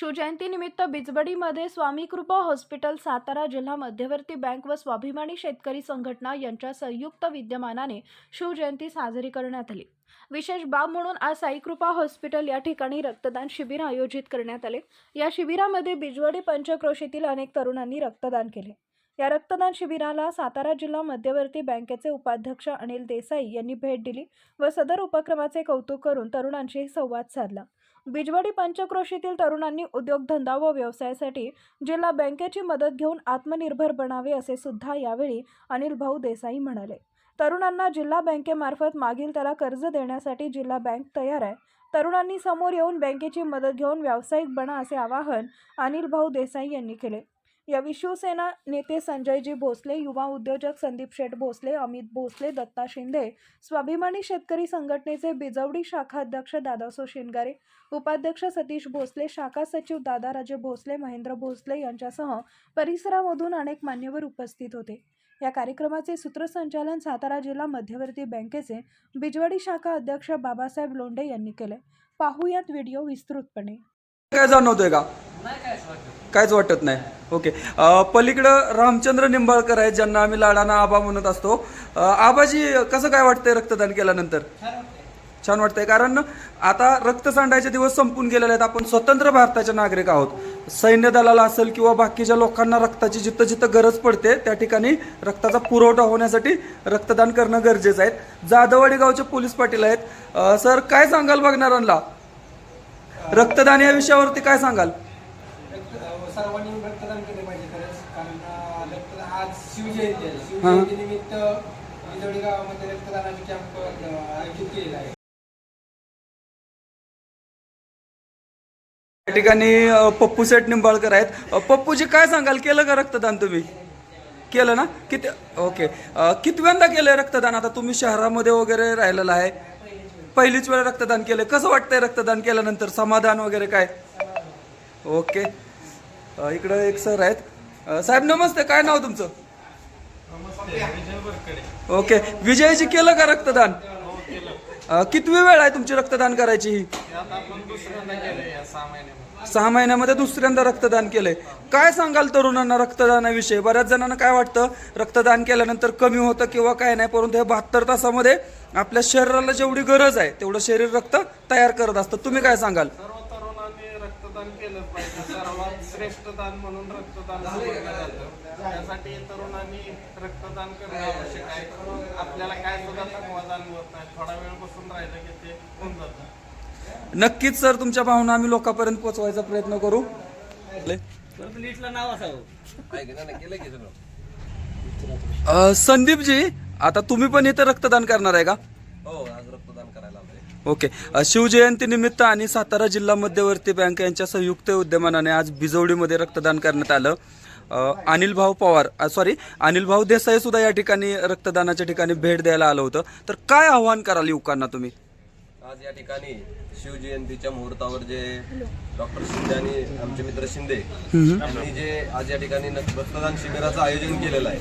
शिवजयंतीनिमित्त बिजबडीमध्ये स्वामी कृपा हॉस्पिटल सातारा जिल्हा मध्यवर्ती बँक व स्वाभिमानी शेतकरी संघटना यांच्या संयुक्त विद्यमानाने शिवजयंती साजरी करण्यात आली. विशेष बाब म्हणून आज साईकृपा हॉस्पिटल या ठिकाणी रक्तदान शिबिर आयोजित करण्यात आले. या शिबिरामध्ये बिजवडी पंचक्रोशीतील अनेक तरुणांनी रक्तदान केले. या रक्तदान शिबिराला सातारा जिल्हा मध्यवर्ती बँकेचे उपाध्यक्ष अनिल देसाई यांनी भेट दिली व सदर उपक्रमाचे कौतुक करून तरुणांशी संवाद साधला. बिजवडी पंचक्रोशीतील तरुणांनी उद्योगधंदा व व्यवसायासाठी जिल्हा बँकेची मदत घेऊन आत्मनिर्भर बनावे असे सुद्धा यावेळी अनिल भाऊ देसाई म्हणाले. तरुणांना जिल्हा बँकेमार्फत मागील त्याला कर्ज देण्यासाठी जिल्हा बँक तयार आहे. तरुणांनी समोर येऊन बँकेची मदत घेऊन व्यावसायिक बना असे आवाहन अनिल भाऊ देसाई यांनी केले. यावेळी शिवसेना नेते संजयजी भोसले युवा उद्योजक संदीप शेठ भोसले अमित भोसले दत्ता शिंदे स्वाभिमानी शेतकरी संघटनेचे बिजवडी शाखा अध्यक्ष दादासो शिंगारे उपाध्यक्ष सतीश भोसले शाखा सचिव दादाराजे भोसले महेंद्र भोसले यांच्यासह परिसरामधून अनेक मान्यवर उपस्थित होते. या कार्यक्रमाचे सूत्रसंचालन सातारा जिल्हा मध्यवर्ती बँकेचे बिजवडी शाखा अध्यक्ष बाबासाहेब लोंढे यांनी केले. पाहूयात व्हिडिओ विस्तृतपणे. काय जाणवतोय का? कायच वाटत नाही. ओके पलीकडं रामचंद्र निंबाळकर आहेत ज्यांना आम्ही लाडाना आबा म्हणत असतो. आबाजी कसं काय वाटतंय रक्तदान केल्यानंतर? छान वाटतंय. कारण आता रक्त सांडायचे दिवस संपून गेलेले आहेत. आपण स्वतंत्र भारताचे नागरिक आहोत. सैन्य दलाला असेल किंवा बाकीच्या लोकांना रक्ताची जिथं जिथं गरज पडते त्या ठिकाणी रक्ताचा पुरवठा होण्यासाठी रक्तदान करणं गरजेचं आहे. जाधववाडी गावचे पोलीस पाटील आहेत. सर काय सांगाल बघणाऱ्यांना? रक्तदान या विषयावरती काय सांगाल? सर्वांनी रक्तदान केले पाहिजे खरंच. कारण अं, रक्त आज शिवजयंती आहे. शिवजयंती निमित्त बिजवडी गावामध्ये रक्तदानाचे कॅम्प आयोजित केलेला आहे या ठिकाणी पप्पू सेठ निंबाळकर आहेत. पप्पूजी काय सांगाल? केलं का रक्तदान तुम्ही? केलं ना? किती ओके. कितव्यांदा केलंय रक्तदान? आता तुम्ही शहरामध्ये वगैरे राहिलेलं आहे. पहिलीच वेळ रक्तदान केलंय. कसं वाटतंय रक्तदान केल्यानंतर? समाधान वगैरे काय? ओके. इकडं एक सर आहेत. साहेब नमस्ते. काय नाव तुमचं? ओके. विजयजी केलं का रक्तदान? अ, कितवी वेळ आहे तुमची रक्तदान करायची? ही सहा महिन्यामध्ये दुसऱ्यांदा रक्तदान केलंय. काय सांगाल तरुणांना रक्तदानाविषयी? बऱ्याच जणांना काय वाटतं? रक्तदान केल्यानंतर कमी होतं किंवा काय नाही? परंतु हे बहात्तर तासामध्ये आपल्या शरीराला जेवढी गरज आहे तेवढं शरीर रक्त तयार करत असतं. तुम्ही काय सांगाल? रक्तदान केलंच पाहिजे. सर्वात श्रेष्ठ दान म्हणून रक्तदान समजलं जातं. त्यासाठी तरुणांनी रक्तदान करणं आवश्यक आहे. आपल्याला काय सुद्धा थकवा जाणवत नाही. थोडा वेळ बसून राहिलं की ते होऊन जातं. नक्कीच सर तुमच्या भावना आम्ही लोकांपर्यंत पोहोचवायचा प्रयत्न करू. अ, संदीपजी आता तुम्ही पण इथे रक्तदान करणार आहे का? हो आज रक्तदान करायला आलोय ओके. शिवजयंती निमित्त आणि सातारा जिल्हा मध्यवर्ती बँक यांच्या संयुक्त उद्यमानाने आज बिजवडीमध्ये रक्तदान करण्यात आलं. अनिल भाऊ पवार सॉरी अनिल भाऊ देसाई सुद्धा या ठिकाणी रक्तदानाच्या ठिकाणी भेट द्यायला आलं होतं. तर काय आव्हान कराल युवकांना तुम्ही? आज या ठिकाणी शिवजयंतीच्या मुहूर्तावर जे डॉक्टर शिंदे आणि आमचे मित्र शिंदे यांनी जे आज या ठिकाणी न- रक्तदान शिबिराचं आयोजन केलेलं आहे.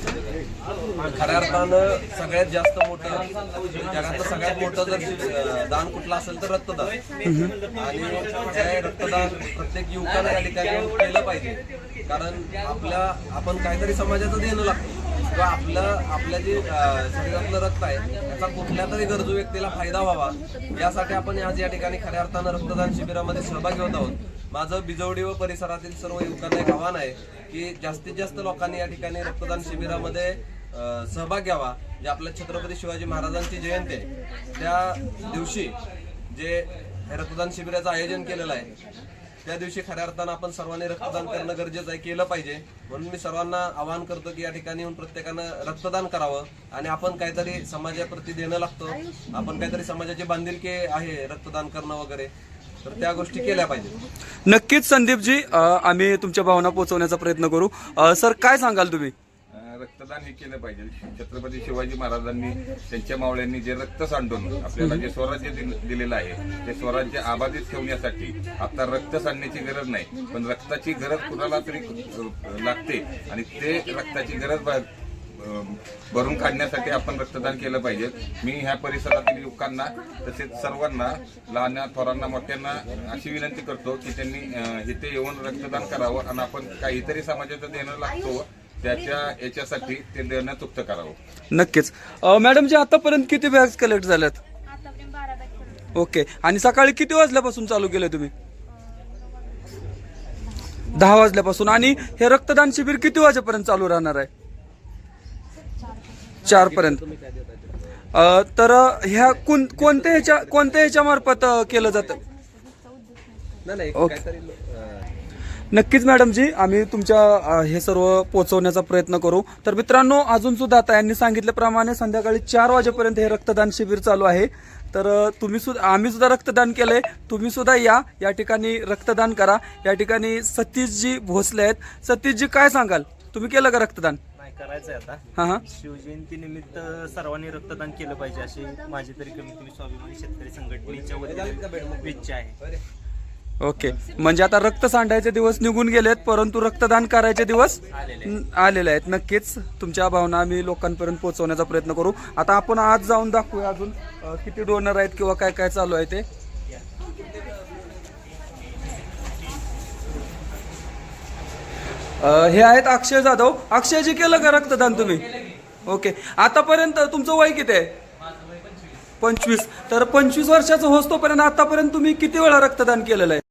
खऱ्या अर्थानं सगळ्यात जास्त मोठं जगातलं सगळ्यात मोठं जर दान कुठलं असेल तर रक्तदान. आणि रक्तदान प्रत्येक युवकानं या ठिकाणी केलं पाहिजे. कारण आपल्या आपण काहीतरी समाजाचं देणं लागतं. किंवा आपलं आपल्या जे शरीरातलं रक्त आहे त्याचा कुठल्या तरी गरजू व्यक्तीला फायदा व्हावा. यासाठी आपण आज या ठिकाणी खऱ्या अर्थानं रक्तदान शिबिरामध्ये सहभागी होत आहोत. माझं बिजवडी व परिसरातील सर्व युवकांना एक आव्हान आहे की जास्तीत जास्त लोकांनी या ठिकाणी रक्तदान शिबिरामध्ये सहभाग घ्यावा. जे आपल्या छत्रपती शिवाजी महाराजांची जयंती आहे. त्या दिवशी जे रक्तदान शिबिराचं आयोजन केलेलं आहे त्या दिवशी खऱ्या अर्थानं आपण सर्वांनी रक्तदान करणं गरजेचं आहे केलं पाहिजे. म्हणून मी सर्वांना आवाहन करतो की या ठिकाणी येऊन प्रत्येकानं रक्तदान करावं आणि आपण काहीतरी समाजाप्रती देणं लागतं. आपण काहीतरी समाजाची बांधिलकी आहे रक्तदान करणं वगैरे. तर त्या गोष्टी केल्या पाहिजेत. नक्कीच संदीपजी आम्ही तुमच्या भावना पोहोचवण्याचा प्रयत्न करू. सर काय सांगाल तुम्ही? रक्तदान हे केलं पाहिजे. छत्रपती शिवाजी महाराजांनी त्यांच्या मावळ्यांनी जे रक्त सांडून आपल्याला जे स्वराज्य दिलेलं आहे ते स्वराज्य आबाधित ठेवण्यासाठी आता रक्त सांडण्याची गरज नाही. पण रक्ताची गरज कुणाला तरी लागते आणि ते रक्ताची गरज भरून काढण्यासाठी आपण रक्तदान केलं पाहिजे. मी ह्या परिसरातील युवकांना तसेच सर्वांना लहान थोरांना मोठ्यांना अशी विनंती करतो की त्यांनी इथे येऊन रक्तदान करावं आणि आपण काहीतरी समाजाचं देणं लागतो. त्याच्या याच्यासाठी ते देणं चुकतं करावं. नक्कीच. अ, मॅडम जे आतापर्यंत किती बॅग्स कलेक्ट झाल्यात? आतापर्यंत बारा बॅग केलं ओके. आणि सकाळी किती वाजल्यापासून चालू केलं तुम्ही? दहा वाजल्यापासून. आणि हे रक्तदान शिबिर किती वाजेपर्यंत चालू राहणार आहे? चार पर्यंत अ, तर ह्या कोण कोणत्या ह्याच्या कोणत्या ह्याच्या मार्फत अ, केलं जातं? ओके. नक्कीच मॅडमजी आम्ही तुमच्या अ, हे सर्व पोहोचवण्याचा प्रयत्न करू. तर मित्रांनो अजून सुद्धा आता यांनी सांगितल्याप्रमाणे संध्याकाळी चार वाजेपर्यंत हे रक्तदान शिबिर चालू आहे. तर अ, तुम्ही सुद्धा आम्ही सुद्धा रक्तदान केलंय. तुम्ही सुद्धा या या ठिकाणी रक्तदान करा. या ठिकाणी सतीशजी भोसले आहेत. सतीशजी काय सांगाल? तुम्ही केलं का रक्तदान? नाही करायचंय आता. हा हा. शिवजयंती निमित्त सर्वांनी रक्तदान केलं पाहिजे अशी माझी तरी कमीत कमी स्वाभिमानी शेतकरी संघटनेच्या वतीने इच्छा आहे. ओके. म्हणजे आता रक्त सांडायचे दिवस निघून गेलेत परंतु रक्तदान करायचे दिवस आलेले आहेत. नक्कीच तुमच्या भावना आम्ही लोकांपर्यंत पोहोचवण्याचा प्रयत्न करू. आता आपण आज जाऊन दाखवूया अजून किती डोनर आहेत किंवा काय काय चालू आहे ते. हे आहेत अक्षय जाधव. अक्षयजी केलं का रक्तदान तुम्ही? ओके. आतापर्यंत तुमचं वय किती आहे? पंचवीस. तर पंचवीस वर्षाचं होस तोपर्यंत आतापर्यंत तुम्ही किती वेळा रक्तदान केलेलं आहे?